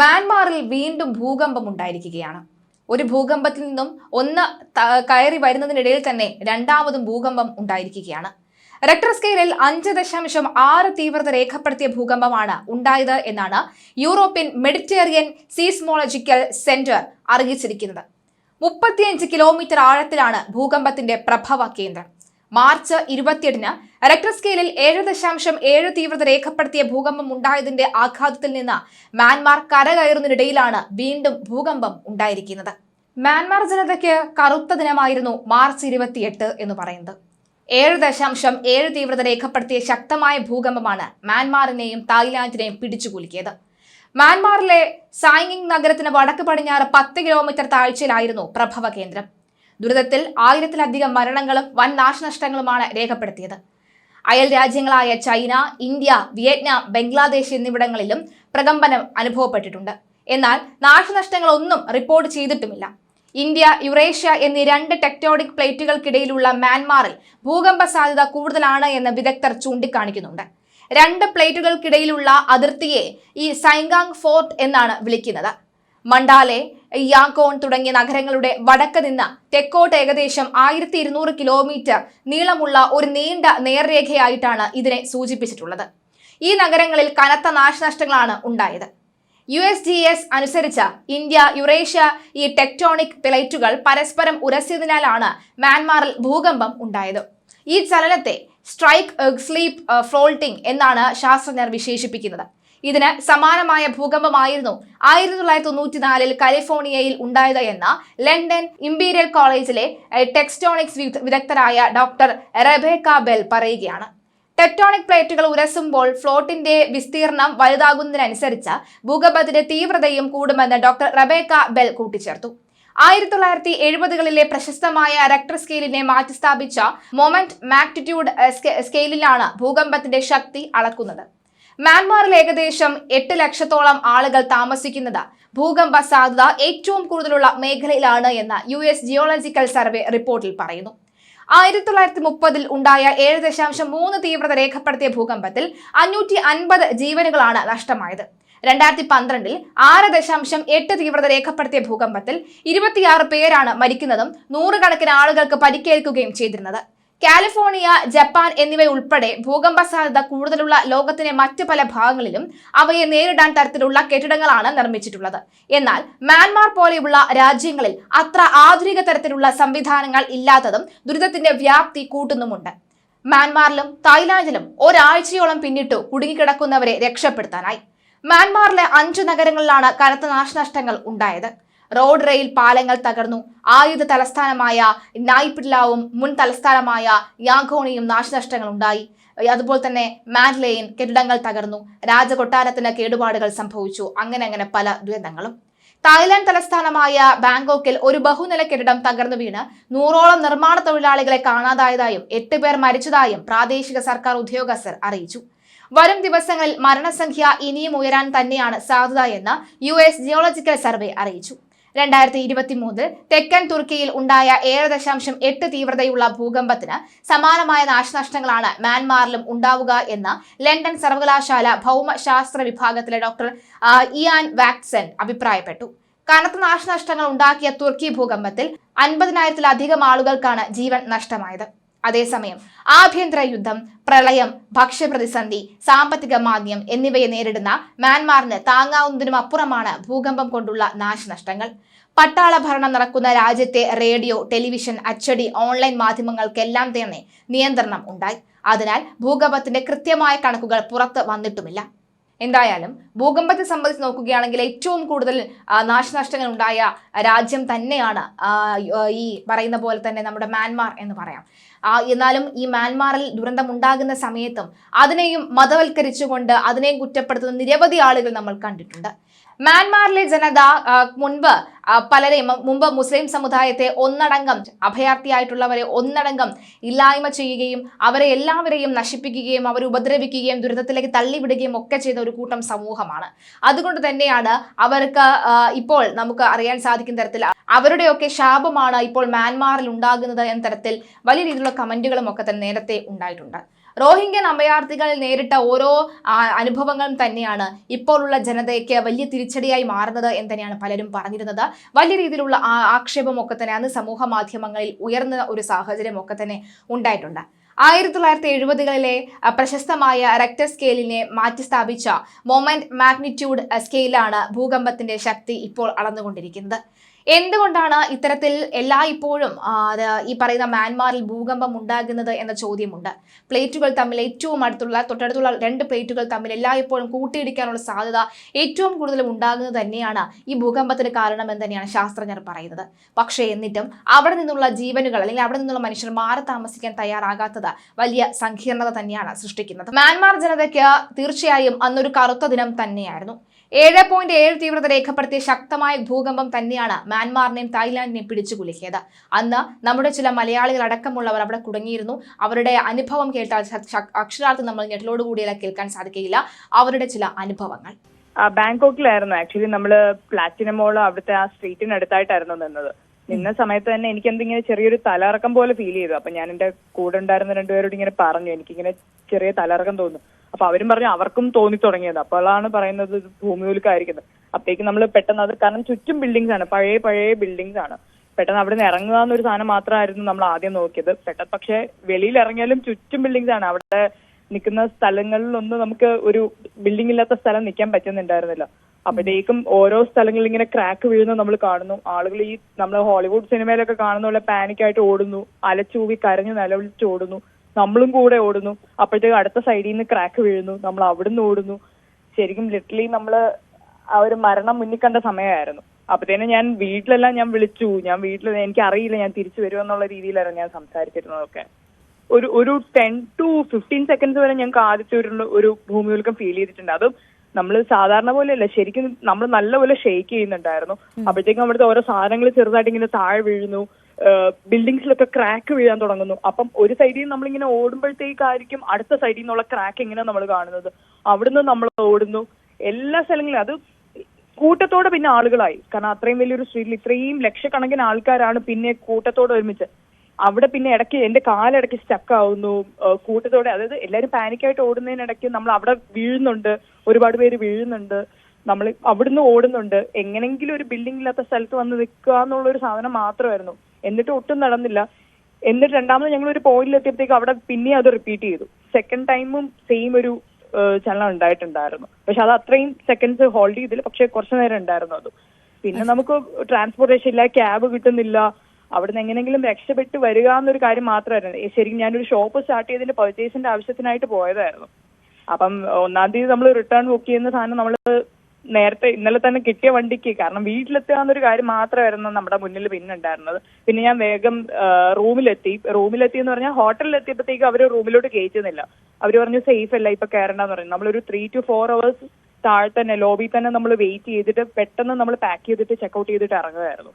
മ്യാൻമാറിൽ വീണ്ടും ഭൂകമ്പം ഉണ്ടായിരിക്കുകയാണ്. ഒരു ഭൂകമ്പത്തിൽ നിന്നും ഒന്ന് കയറി വരുന്നതിനിടയിൽ തന്നെ രണ്ടാമതും ഭൂകമ്പം ഉണ്ടായിരിക്കുകയാണ്. റെക്ടർ സ്കെയിലിൽ അഞ്ച് ദശാംശം ആറ് തീവ്രത രേഖപ്പെടുത്തിയ ഭൂകമ്പമാണ് ഉണ്ടായത് എന്നാണ് യൂറോപ്യൻ മെഡിറ്റേറിയൻ സീസ്മോളജിക്കൽ സെന്റർ അറിയിച്ചിരിക്കുന്നത്. മുപ്പത്തിയഞ്ച് കിലോമീറ്റർ ആഴത്തിലാണ് ഭൂകമ്പത്തിന്റെ പ്രഭവ കേന്ദ്രം. മാർച്ച് ഇരുപത്തിയെട്ടിന് റെക്ടർ സ്കെയിലിൽ ഏഴ് ദശാംശം ഏഴ് തീവ്രത രേഖപ്പെടുത്തിയ ഭൂകമ്പം ഉണ്ടായതിന്റെ ആഘാതത്തിൽ നിന്ന് മ്യാൻമാർ കരകയറുന്നതിനിടയിലാണ് വീണ്ടും ഭൂകമ്പം ഉണ്ടായിരിക്കുന്നത്. മ്യാൻമാർ ജനതയ്ക്ക് കറുത്ത ദിനമായിരുന്നു മാർച്ച് ഇരുപത്തിയെട്ട് എന്ന് പറയുന്നത്. ഏഴ് ദശാംശം ഏഴ് തീവ്രത രേഖപ്പെടുത്തിയ ശക്തമായ ഭൂകമ്പമാണ് മ്യാൻമാറിനെയും തായ്ലാന്റിനെയും പിടിച്ചുകുലുക്കിയത്. മ്യാൻമാറിലെ സായിങ്ങിങ് നഗരത്തിന് വടക്ക് പടിഞ്ഞാറ് പത്ത് കിലോമീറ്റർ താഴ്ചയിലായിരുന്നു പ്രഭവ കേന്ദ്രം. ദുരിതത്തിൽ ആയിരത്തിലധികം മരണങ്ങളും വൻ നാശനഷ്ടങ്ങളുമാണ് രേഖപ്പെടുത്തിയത്. അയൽ രാജ്യങ്ങളായ ചൈന ഇന്ത്യ വിയറ്റ്നാം ബംഗ്ലാദേശ് എന്നിവിടങ്ങളിലും പ്രകമ്പനം അനുഭവപ്പെട്ടിട്ടുണ്ട്. എന്നാൽ നാശനഷ്ടങ്ങളൊന്നും റിപ്പോർട്ട് ചെയ്തിട്ടുമില്ല. ഇന്ത്യ യുറേഷ്യ എന്നീ രണ്ട് ടെക്ടോണിക് പ്ലേറ്റുകൾക്കിടയിലുള്ള മ്യാൻമാറിൽ ഭൂകമ്പ സാധ്യത കൂടുതലാണ് എന്ന് വിദഗ്ധർ ചൂണ്ടിക്കാണിക്കുന്നുണ്ട്. രണ്ട് പ്ലേറ്റുകൾക്കിടയിലുള്ള അതിർത്തിയെ ഈ സൈങ്കാങ് ഫോർട്ട് എന്നാണ് വിളിക്കുന്നത്. മണ്ടാലെ യാക്കോൺ തുടങ്ങിയ നഗരങ്ങളുടെ വടക്ക് നിന്ന് തെക്കോട്ട് ഏകദേശം ആയിരത്തി ഇരുന്നൂറ് കിലോമീറ്റർ നീളമുള്ള ഒരു നീണ്ട നേർരേഖയായിട്ടാണ് ഇതിനെ സൂചിപ്പിച്ചിട്ടുള്ളത്. ഈ നഗരങ്ങളിൽ കനത്ത നാശനഷ്ടങ്ങളാണ് ഉണ്ടായത്. യു എസ് ജി എസ് അനുസരിച്ച് ഇന്ത്യ യുറേഷ്യ ഈ ടെക്ടോണിക് പ്ലേറ്റുകൾ പരസ്പരം ഉരസിയതിനാലാണ് മ്യാൻമാറിൽ ഭൂകമ്പം ഉണ്ടായത്. ഈ ചലനത്തെ സ്ട്രൈക്ക് സ്ലീപ്പ് ഫ്ലോൾട്ടിംഗ് എന്നാണ് ശാസ്ത്രജ്ഞർ വിശേഷിപ്പിക്കുന്നത്. ഇതിന് സമാനമായ ഭൂകമ്പമായിരുന്നു ആയിരത്തി തൊള്ളായിരത്തി തൊണ്ണൂറ്റിനാലിൽ കാലിഫോർണിയയിൽ ഉണ്ടായത് എന്ന ലണ്ടൻ ഇംപീരിയൽ കോളേജിലെ ടെക്സ്റ്റോണിക്സ് വിദ- വിദഗ്ധരായ ഡോക്ടർ റെബേക്ക ബെൽ പറയുകയാണ്. ടെക്ടോണിക് പ്ലേറ്റുകൾ ഉരസുമ്പോൾ ഫ്ലോട്ടിന്റെ വിസ്തീർണം വലുതാകുന്നതിനനുസരിച്ച് ഭൂകമ്പത്തിന്റെ തീവ്രതയും കൂടുമെന്ന് ഡോക്ടർ റബേക്ക ബെൽ കൂട്ടിച്ചേർത്തു. ആയിരത്തി തൊള്ളായിരത്തി എഴുപതുകളിലെ പ്രശസ്തമായ റെക്ടർ സ്കെയിലിനെ മാറ്റിസ്ഥാപിച്ച മൊമെന്റ് മാഗ്നിറ്റ്യൂഡ് സ്കെയിലിലാണ് ഭൂകമ്പത്തിന്റെ ശക്തി അളക്കുന്നത്. മ്യാൻമാറിൽ ഏകദേശം എട്ട് ലക്ഷത്തോളം ആളുകൾ താമസിക്കുന്നത് ഭൂകമ്പ സാധ്യത ഏറ്റവും കൂടുതലുള്ള മേഖലയിലാണ് എന്ന് യു എസ് ജിയോളജിക്കൽ സർവേ റിപ്പോർട്ടിൽ പറയുന്നു. ആയിരത്തി തൊള്ളായിരത്തി മുപ്പതിൽ ഉണ്ടായ ഏഴ് ദശാംശം മൂന്ന് തീവ്രത രേഖപ്പെടുത്തിയ ഭൂകമ്പത്തിൽ അഞ്ഞൂറ്റി അൻപത് ജീവനുകളാണ് നഷ്ടമായത്. രണ്ടായിരത്തി പന്ത്രണ്ടിൽ ആറ് ദശാംശം എട്ട് തീവ്രത രേഖപ്പെടുത്തിയ ഭൂകമ്പത്തിൽ ഇരുപത്തിയാറ് പേരാണ് മരിക്കുന്നതും നൂറുകണക്കിന് ആളുകൾക്ക് പരിക്കേൽക്കുകയും ചെയ്തിരുന്നത്. കാലിഫോർണിയ ജപ്പാൻ എന്നിവയുൾപ്പെടെ ഭൂകമ്പ സാധ്യത കൂടുതലുള്ള ലോകത്തിന്റെ മറ്റു പല ഭാഗങ്ങളിലും അവയെ നേരിടാൻ തരത്തിലുള്ള കെട്ടിടങ്ങളാണ് നിർമ്മിച്ചിട്ടുള്ളത്. എന്നാൽ മ്യാൻമാർ പോലെയുള്ള രാജ്യങ്ങളിൽ അത്ര ആധുനിക തരത്തിലുള്ള സംവിധാനങ്ങൾ ഇല്ലാത്തതും ദുരിതത്തിന്റെ വ്യാപ്തി കൂട്ടുന്നുമുണ്ട്. മ്യാൻമാറിലും തായ്ലാന്റിലും ഒരാഴ്ചയോളം പിന്നിട്ടു കുടുങ്ങിക്കിടക്കുന്നവരെ രക്ഷപ്പെടുത്താനായി. മ്യാൻമാറിലെ അഞ്ചു നഗരങ്ങളിലാണ് കനത്ത നാശനഷ്ടങ്ങൾ ഉണ്ടായത്. റോഡ് റെയിൽ പാലങ്ങൾ തകർന്നു. ആയുധ തലസ്ഥാനമായ നായ്പിഡ്ലാവും മുൻ തലസ്ഥാനമായ യാഗോണിയും നാശനഷ്ടങ്ങൾ ഉണ്ടായി അതുപോലെ തന്നെ മാൻലെയിൻ കെട്ടിടങ്ങൾ തകർന്നു. രാജകൊട്ടാരത്തിന് കേടുപാടുകൾ സംഭവിച്ചു. അങ്ങനെ അങ്ങനെ പല ദുരന്തങ്ങളും. തായ്ലാന്റ് തലസ്ഥാനമായ ബാങ്കോക്കിൽ ഒരു ബഹുനില കെട്ടിടം തകർന്നു വീണ് നൂറോളം നിർമ്മാണ തൊഴിലാളികളെ കാണാതായതായും എട്ട് പേർ മരിച്ചതായും പ്രാദേശിക സർക്കാർ ഉദ്യോഗസ്ഥർ അറിയിച്ചു. വരും ദിവസങ്ങളിൽ മരണസംഖ്യ ഇനിയും ഉയരാൻ തന്നെയാണ് സാധ്യത എന്ന് യു എസ് ജിയോളജിക്കൽ സർവേ അറിയിച്ചു. രണ്ടായിരത്തി ഇരുപത്തി മൂന്നിൽ തെക്കൻ തുർക്കിയിൽ ഉണ്ടായ ഏഴ് ദശാംശം എട്ട് തീവ്രതയുള്ള ഭൂകമ്പത്തിന് സമാനമായ നാശനഷ്ടങ്ങളാണ് മ്യാൻമാറിലും ഉണ്ടാവുക എന്ന് ലണ്ടൻ സർവകലാശാല ഭൗമശാസ്ത്ര വിഭാഗത്തിലെ ഡോക്ടർ ഇയാൻ വാക്സൻ അഭിപ്രായപ്പെട്ടു. കനത്ത നാശനഷ്ടങ്ങൾ ഉണ്ടാക്കിയ തുർക്കി ഭൂകമ്പത്തിൽ അൻപതിനായിരത്തിലധികം ആളുകൾക്കാണ് ജീവൻ നഷ്ടമായത്. അതേസമയം ആഭ്യന്തര യുദ്ധം പ്രളയം ഭക്ഷ്യപ്രതിസന്ധി സാമ്പത്തിക മാന്ദ്യം എന്നിവയെ നേരിടുന്ന മ്യാൻമാറിന് താങ്ങാവുന്നതിനും അപ്പുറമാണ് ഭൂകമ്പം കൊണ്ടുള്ള നാശനഷ്ടങ്ങൾ. പട്ടാള ഭരണം നടക്കുന്ന രാജ്യത്തെ റേഡിയോ ടെലിവിഷൻ അച്ചടി ഓൺലൈൻ മാധ്യമങ്ങൾക്കെല്ലാം തന്നെ നിയന്ത്രണം ഉണ്ടായി. അതിനാൽ ഭൂകമ്പത്തിന്റെ കൃത്യമായ കണക്കുകൾ പുറത്ത് വന്നിട്ടുമില്ല. എന്തായാലും ഭൂകമ്പത്തെ സംബന്ധിച്ച് നോക്കുകയാണെങ്കിൽ ഏറ്റവും കൂടുതൽ നാശനഷ്ടങ്ങൾ ഉണ്ടായ രാജ്യം തന്നെയാണ് ഈ പറയുന്ന പോലെ തന്നെ നമ്മുടെ മ്യാൻമാർ എന്ന് പറയാം. എന്നാലും ഈ മ്യാൻമാറിൽ ദുരന്തം ഉണ്ടാകുന്ന സമയത്തും അതിനെയും മതവൽക്കരിച്ചുകൊണ്ട് അതിനെയും കുറ്റപ്പെടുത്തുന്ന നിരവധി ആളുകൾ നമ്മൾ കണ്ടിട്ടുണ്ട്. മ്യാൻമാറിലെ ജനത മുൻപ് പലരെയും മുമ്പ് മുസ്ലിം സമുദായത്തെ ഒന്നടങ്കം അഭയാർത്ഥിയായിട്ടുള്ളവരെ ഒന്നടങ്കം ഇല്ലായ്മ ചെയ്യുകയും അവരെ എല്ലാവരെയും നശിപ്പിക്കുകയും അവരെ ഉപദ്രവിക്കുകയും ദുരിതത്തിലേക്ക് തള്ളിവിടുകയും ഒക്കെ ചെയ്ത ഒരു കൂട്ടം സമൂഹമാണ്. അതുകൊണ്ട് തന്നെയാണ് അവർക്ക് ഇപ്പോൾ നമുക്ക് അറിയാൻ സാധിക്കുന്ന തരത്തിൽ അവരുടെയൊക്കെ ശാപമാണ് ഇപ്പോൾ മ്യാൻമാറിൽ ഉണ്ടാകുന്നത് എന്ന തരത്തിൽ വലിയ രീതിയിലുള്ള കമന്റുകളും ഒക്കെ തന്നെ നേരത്തെ ഉണ്ടായിട്ടുണ്ട്. റോഹിംഗ്യൻ അഭയാർത്ഥികൾ നേരിട്ട ഓരോ അനുഭവങ്ങളും തന്നെയാണ് ഇപ്പോഴുള്ള ജനതയ്ക്ക് വലിയ തിരിച്ചടിയായി മാറുന്നത് എന്ന് തന്നെയാണ് പലരും പറഞ്ഞിരുന്നത്. വലിയ രീതിയിലുള്ള ആക്ഷേപമൊക്കെ തന്നെ അന്ന് സമൂഹ മാധ്യമങ്ങളിൽ ഉയർന്ന ഒരു സാഹചര്യം ഒക്കെ തന്നെ ഉണ്ടായിട്ടുണ്ട്. ആയിരത്തി തൊള്ളായിരത്തി എഴുപതുകളിലെ പ്രശസ്തമായ റെക്ടർ സ്കെയിലിനെ മാറ്റിസ്ഥാപിച്ച മൊമെന്റ് മാഗ്നിറ്റ്യൂഡ് സ്കെയിലാണ് ഭൂകമ്പത്തിന്റെ ശക്തി ഇപ്പോൾ അളന്നുകൊണ്ടിരിക്കുന്നത്. എന്തുകൊണ്ടാണ് ഇത്തരത്തിൽ എല്ലാ ഇപ്പോഴും ഈ പറയുന്ന മ്യാൻമാറിൽ ഭൂകമ്പം ഉണ്ടാകുന്നത് എന്ന ചോദ്യമുണ്ട്. പ്ലേറ്റുകൾ തമ്മിൽ ഏറ്റവും അടുത്തുള്ള തൊട്ടടുത്തുള്ള രണ്ട് പ്ലേറ്റുകൾ തമ്മിൽ എല്ലായ്പ്പോഴും കൂട്ടിയിടിക്കാനുള്ള സാധ്യത ഏറ്റവും കൂടുതൽ ഉണ്ടാകുന്നത് തന്നെയാണ് ഈ ഭൂകമ്പത്തിന് കാരണമെന്ന് തന്നെയാണ് ശാസ്ത്രജ്ഞർ പറയുന്നത്. പക്ഷേ എന്നിട്ടും അവിടെ നിന്നുള്ള ജീവനുകൾ അല്ലെങ്കിൽ അവിടെ നിന്നുള്ള മനുഷ്യർ മാറി താമസിക്കാൻ തയ്യാറാകാത്തത് വലിയ സങ്കീർണത തന്നെയാണ് സൃഷ്ടിക്കുന്നത്. മ്യാൻമാർ ജനതയ്ക്ക് തീർച്ചയായും അന്നൊരു കറുത്ത ദിനം തന്നെയായിരുന്നു. ഏഴ് പോയിന്റ് ഏഴ് തീവ്രത രേഖപ്പെടുത്തിയ ശക്തമായ ഭൂകമ്പം തന്നെയാണ് മ്യാൻമാറിനെയും തായ്ലാന്റിനെയും പിടിച്ചു കുലുക്കിയത് അന്ന് നമ്മുടെ ചില മലയാളികൾ അടക്കമുള്ളവർ അവിടെ കുടുങ്ങിയിരുന്നു. അവരുടെ അനുഭവം കേട്ടാൽ അക്ഷരാർത്ഥം നമ്മൾ ഞെട്ടലോടുകൂടിയല്ല കേൾക്കാൻ സാധിക്കില്ല അവരുടെ ചില അനുഭവങ്ങൾ. ബാങ്കോക്കിലായിരുന്നു. ആക്ച്വലി നമ്മൾ പ്ലാറ്റിനം മോൾ അവിടുത്തെ ആ സ്ട്രീറ്റിനടുത്തായിട്ടായിരുന്നു നിന്നത്. നിന്ന സമയത്ത് തന്നെ എനിക്ക് എന്തിങ്ങനെ ചെറിയൊരു തലറക്കം പോലെ ഫീൽ ചെയ്തു. അപ്പൊ ഞാൻ എന്റെ കൂടെ ഉണ്ടായിരുന്ന രണ്ടുപേരോട് ഇങ്ങനെ പറഞ്ഞു. എനിക്കിങ്ങനെ ചെറിയ തലറക്കം തോന്നുന്നു. അപ്പൊ അവരും പറഞ്ഞു അവർക്കും തോന്നി തുടങ്ങിയത്. അപ്പോഴാണ് പറയുന്നത് ഇത് ഭൂമികുലുക്കായിരിക്കുന്നത് അപ്പോഴേക്കും നമ്മൾ പെട്ടെന്ന് അത് കാരണം ചുറ്റും ബിൽഡിങ്സ് ആണ്. പഴയ പഴയ ബിൽഡിങ്സ് ആണ്. പെട്ടെന്ന് അവിടെ നിന്ന് ഇറങ്ങുക എന്നൊരു സാധനം മാത്രമായിരുന്നു നമ്മൾ ആദ്യം നോക്കിയത്. പെട്ടെന്ന് പക്ഷെ വെളിയിൽ ഇറങ്ങിയാലും ചുറ്റും ബിൽഡിങ്സ് ആണ്. അവിടെ നിൽക്കുന്ന സ്ഥലങ്ങളിലൊന്നും നമുക്ക് ഒരു ബിൽഡിംഗ് ഇല്ലാത്ത സ്ഥലം നിൽക്കാൻ പറ്റുന്നുണ്ടായിരുന്നില്ല. അപ്പോഴേക്കും ഓരോ സ്ഥലങ്ങളിൽ ഇങ്ങനെ ക്രാക്ക് വീഴുന്നത് നമ്മൾ കാണുന്നു. ആളുകൾ ഈ നമ്മൾ ഹോളിവുഡ് സിനിമയിലൊക്കെ കാണുന്ന പോലെ പാനിക്കായിട്ട് ഓടുന്നു. അലച്ചൂവി കരഞ്ഞു നിലവിളിച്ച് ഓടുന്നു. നമ്മളും കൂടെ ഓടുന്നു. അപ്പോഴത്തേക്കും അടുത്ത സൈഡിൽ നിന്ന് ക്രാക്ക് വീഴുന്നു. നമ്മൾ അവിടുന്ന് ഓടുന്നു. ശരിക്കും ലിറ്ററലി നമ്മൾ ആ ഒരു മരണം മുന്നിൽ കണ്ട സമയമായിരുന്നു. അപ്പത്തേനും ഞാൻ വീട്ടിലെല്ലാം ഞാൻ വിളിച്ചു. ഞാൻ വീട്ടിൽ എനിക്ക് അറിയില്ല ഞാൻ തിരിച്ചു വരുമെന്നുള്ള രീതിയിലായിരുന്നു ഞാൻ സംസാരിച്ചിരുന്നതൊക്കെ. ഒരു ഒരു ടെൻ ടു ഫിഫ്റ്റീൻ സെക്കൻഡ്സ് വരെ ഞങ്ങൾക്ക് ആദ്യത്തെ ഒരു ഒരു ഭൂമികുലുക്കം ഫീൽ ചെയ്തിട്ടുണ്ട്. അതും നമ്മൾ സാധാരണ പോലെ അല്ല ശരിക്കും നമ്മൾ നല്ലപോലെ ഷെയ്ക്ക് ചെയ്യുന്നുണ്ടായിരുന്നു. അപ്പോഴത്തേക്കും അവിടുത്തെ ഓരോ സാധനങ്ങൾ ചെറുതായിട്ട് ഇങ്ങനെ താഴെ വീഴുന്നു. ബിൽഡിങ്സിലൊക്കെ ക്രാക്ക് വീഴാൻ തുടങ്ങുന്നു. അപ്പം ഒരു സൈഡിൽ നിന്ന് നമ്മളിങ്ങനെ ഓടുമ്പോഴത്തേക്കായിരിക്കും അടുത്ത സൈഡിൽ നിന്നുള്ള ക്രാക്ക് ഇങ്ങനെ നമ്മൾ കാണുന്നത്? അവിടുന്ന് നമ്മൾ ഓടുന്നു. എല്ലാ സ്ഥലങ്ങളിലും അത് കൂട്ടത്തോടെ പിന്നെ ആളുകളായി. കാരണം അത്രയും വലിയൊരു സ്ട്രീറ്റിൽ ഇത്രയും ലക്ഷക്കണക്കിന് ആൾക്കാരാണ് പിന്നെ കൂട്ടത്തോടെ ഒരുമിച്ച്. അവിടെ പിന്നെ ഇടയ്ക്ക് എന്റെ കാലിടയ്ക്ക് സ്റ്റക്ക് ആവുന്നു. കൂട്ടത്തോടെ അതായത് എല്ലാവരും പാനിക്കായിട്ട് ഓടുന്നതിനിടയ്ക്ക് നമ്മൾ അവിടെ വീഴുന്നുണ്ട്. ഒരുപാട് പേര് വീഴുന്നുണ്ട്. നമ്മൾ അവിടുന്ന് ഓടുന്നുണ്ട്. എങ്ങനെങ്കിലും ഒരു ബിൽഡിംഗ് ഇല്ലാത്ത സ്ഥലത്ത് വന്ന് നിൽക്കുക എന്നുള്ള ഒരു സാധനം മാത്രമായിരുന്നു. എന്നിട്ട് ഒട്ടും നടന്നില്ല. എന്നിട്ട് രണ്ടാമത് ഞങ്ങൾ ഒരു പോയിന്റിൽ എത്തിയപ്പോഴത്തേക്ക് അവിടെ പിന്നെ അത് റിപ്പീറ്റ് ചെയ്തു. സെക്കൻഡ് ടൈമും സെയിം ഒരു ചലനം ഉണ്ടായിട്ടുണ്ടായിരുന്നു. പക്ഷെ അത് അത്രയും സെക്കൻഡ്സ് ഹോൾഡ് ചെയ്തില്ല. പക്ഷെ കുറച്ചു നേരം ഉണ്ടായിരുന്നു അത്. പിന്നെ നമുക്ക് ട്രാൻസ്പോർട്ടേഷൻ ഇല്ല ക്യാബ് കിട്ടുന്നില്ല. അവിടുന്ന് എങ്ങനെങ്കിലും രക്ഷപ്പെട്ട് വരിക എന്നൊരു കാര്യം മാത്രമായിരുന്നു. ശരിക്കും ഞാനൊരു ഷോപ്പ് സ്റ്റാർട്ട് ചെയ്തതിന്റെ പർച്ചേസിന്റെ ആവശ്യത്തിനായിട്ട് പോയതായിരുന്നു. അപ്പം ഒന്നാം തീയതി നമ്മൾ റിട്ടേൺ ബുക്ക് ചെയ്യുന്ന സാധനം നമ്മൾ നേരത്തെ ഇന്നലെ തന്നെ കിട്ടിയ വണ്ടിക്ക്. കാരണം വീട്ടിലെത്തുക എന്നൊരു കാര്യം മാത്രമായിരുന്നു നമ്മുടെ മുന്നിൽ പിന്നെ ഉണ്ടായിരുന്നത് പിന്നെ ഞാൻ വേഗം റൂമിലെത്തി റൂമിലെത്തി. എന്ന് പറഞ്ഞാൽ ഹോട്ടലിൽ എത്തിയപ്പോഴത്തേക്ക് അവർ റൂമിലോട്ട് കയറ്റുന്നില്ല അവർ പറഞ്ഞു സേഫ് അല്ല ഇപ്പൊ കയറണ്ടെന്ന് പറഞ്ഞു. നമ്മളൊരു ത്രീ ടു ഫോർ അവേഴ്സ് താഴെ തന്നെ ലോബി തന്നെ നമ്മൾ വെയിറ്റ് ചെയ്തിട്ട് പെട്ടെന്ന് നമ്മൾ പാക്ക് ചെയ്തിട്ട് ചെക്കൗട്ട് ചെയ്തിട്ട് ഇറങ്ങുമായിരുന്നു